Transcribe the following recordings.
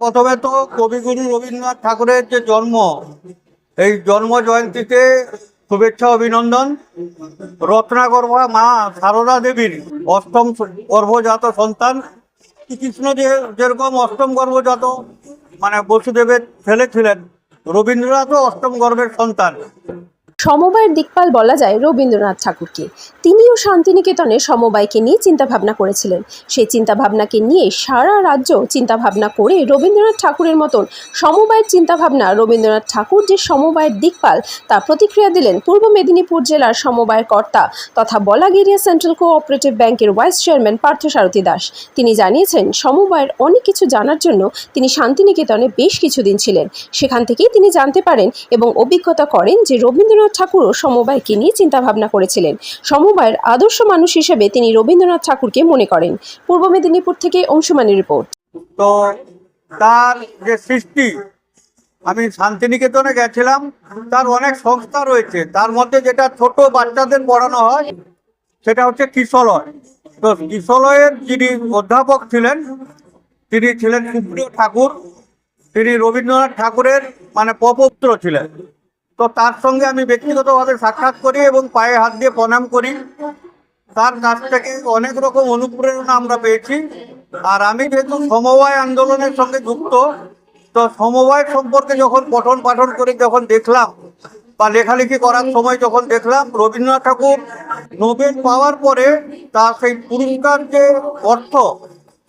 প্রথমে তো কবিগুরু রবীন্দ্রনাথ ঠাকুরের যে জন্ম, এই জন্ম জয়ন্তীতে শুভেচ্ছা অভিনন্দন। রত্নাগর্ভা মা সারদা দেবীর অষ্টম গর্ভজাত সন্তান। শ্রীকৃষ্ণ যে যেরকম অষ্টম গর্ভজাত মানে বসুদেবের ছেলে ছিলেন, রবীন্দ্রনাথও অষ্টম গর্ভের সন্তান। সমবায়ের দিকপাল বলা যায় রবীন্দ্রনাথ ঠাকুরকে। তিনিও শান্তিনিকেতনে সমবায়কে নিয়ে চিন্তাভাবনা করেছিলেন। সেই চিন্তাভাবনাকে নিয়ে সারা রাজ্য চিন্তাভাবনা করে রবীন্দ্রনাথ ঠাকুরের মতন সমবায়ের চিন্তাভাবনা রবীন্দ্রনাথ ঠাকুর যে সমবায়ের দিকপাল, তা প্রতিক্রিয়া দিলেন পূর্ব মেদিনীপুর জেলার সমবায়ের কর্তা তথা বলাগিরিয়া সেন্ট্রাল কোঅপারেটিভ ব্যাংকের ভাইস চেয়ারম্যান পার্থসারথী দাস। তিনি জানিয়েছেন, সমবায়ের অনেক কিছু জানার জন্য তিনি শান্তিনিকেতনে বেশ কিছুদিন ছিলেন। সেখান থেকেই তিনি জানতে পারেন এবং অভিজ্ঞতা করেন যে রবীন্দ্রনাথ ঠাকুরও সমবায়কে নিয়ে চিন্তাভাবনা করেছিলেন। সমবায়ের আদর্শ মানুষ হিসেবে তিনি রবীন্দ্রনাথ ঠাকুরকে মনে করেন। পূর্ব মেদিনীপুর থেকে অংশুমানী রিপোর্ট। তো তার যে সৃষ্টি, আমি শান্তিনিকেতনে গেছিলাম, তার অনেক সংস্থা রয়েছে। তার মধ্যে যেটা ছোট বাচ্চাদের পড়ানো হয়, সেটা হচ্ছে কিশলয় তো কিশলয়ের যিনি অধ্যাপক ছিলেন, তিনি ছিলেন সুপ্রিয় ঠাকুর। তিনি রবীন্দ্রনাথ ঠাকুরের মানে প্রপৌত্র ছিলেন। তো তার সঙ্গে আমি ব্যক্তিগতভাবে সাক্ষাৎ করি এবং পায়ে হাত দিয়ে প্রণাম করি। তার কাছ থেকে অনেক রকম অনুপ্রেরণা আমরা পেয়েছি। আর আমি যেহেতু সমবায় আন্দোলনের সঙ্গে যুক্ত, তো সমবায় সম্পর্কে যখন পঠন পাঠন করে, যখন দেখলাম বা লেখালেখি করার সময় যখন দেখলাম, রবীন্দ্রনাথ ঠাকুর নোবেল পাওয়ার পরে তার সেই পুরস্কার যে অর্থ,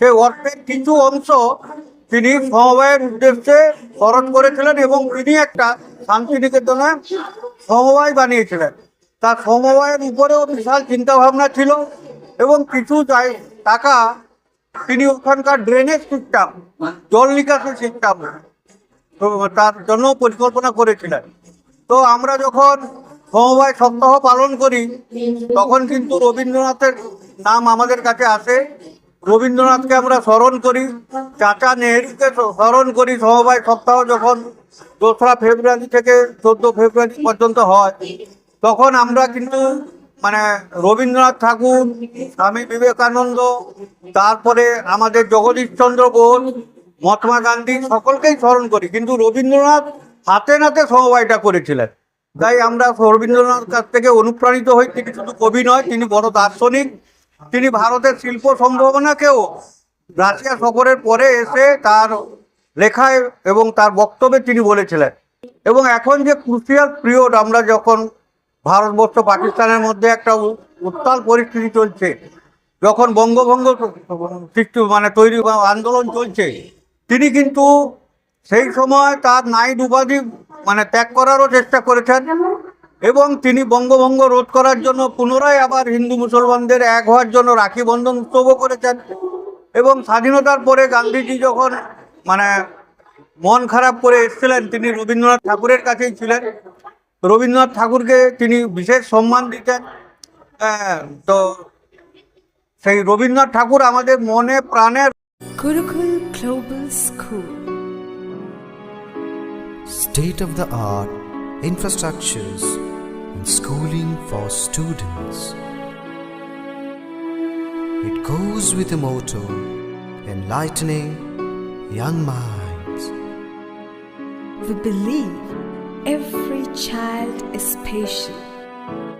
সেই অর্থের কিছু অংশ তিনি সমবায়ের উদ্দেশ্যে খরচ করেছিলেন এবং তিনি একটা শান্তিনিকেতনে সমবায় বানিয়েছিলেন। তার সমবায়ের উপরেও বিশাল চিন্তা ভাবনা ছিল এবং কিছু টাকা তিনি ওখানকার ড্রেনেজ সিস্টেম জল নিকাশি সিস্টেম তার জন্য পরিকল্পনা করেছিলেন। তো আমরা যখন সমবায় সপ্তাহ পালন করি, তখন কিন্তু রবীন্দ্রনাথের নাম আমাদের কাছে আসে। রবীন্দ্রনাথকে আমরা স্মরণ করি চাচা নেহরুকে স্মরণ করি সমবায় সপ্তাহ যখন দোসরা ফেব্রুয়ারি থেকে চোদ্দ ফেব্রুয়ারি পর্যন্ত হয়, তখন আমরা কিন্তু মানে রবীন্দ্রনাথ ঠাকুর, স্বামী বিবেকানন্দ, তারপরে আমাদের জগদীশচন্দ্র বোস, মহাত্মা গান্ধী সকলকেই স্মরণ করি। কিন্তু রবীন্দ্রনাথ হাতে নাতে সমবায়টা করেছিলেন। তাই আমরা রবীন্দ্রনাথ কাছ থেকে অনুপ্রাণিত হই। তিনি শুধু কবি নয়, তিনি বড় দার্শনিক। তিনি ভারতের শিল্প সম্ভাবনাকেও রাশিয়া সফরের পরে এসে তার লেখায় এবং তার বক্তব্যে তিনি বলেছিলেন। এবং এখন যে ক্রুশিয়াল পিরিয়ড, আমরা যখন ভারতবর্ষ পাকিস্তানের মধ্যে একটা উত্তাল পরিস্থিতি চলছে, যখন বঙ্গভঙ্গ সৃষ্টি মানে তৈরি আন্দোলন চলছে, তিনি কিন্তু সেই সময় তার নাইট উপাধি মানে ত্যাগ করারও চেষ্টা করেছেন। এবং তিনি বঙ্গভঙ্গ রোধ করার জন্য পুনরায় আবার হিন্দু মুসলমানদের এক হওয়ার জন্য রাখি বন্ধন উৎসবও করেছেন। এবং স্বাধীনতার পরে গান্ধীজি যখন মানে মন খারাপ করে এসেছিলেন তিনি রবীন্দ্রনাথ ঠাকুরের কাছেই ছিলেন। রবীন্দ্রনাথ ঠাকুরকে তিনি বিশেষ সম্মান দিতেন। হ্যাঁ, তো সেই রবীন্দ্রনাথ ঠাকুর আমাদের মনে প্রাণে Gurukul Global School. state of the art infrastructures and schooling for students. It goes with the motto enlightening young minds. We believe every child is special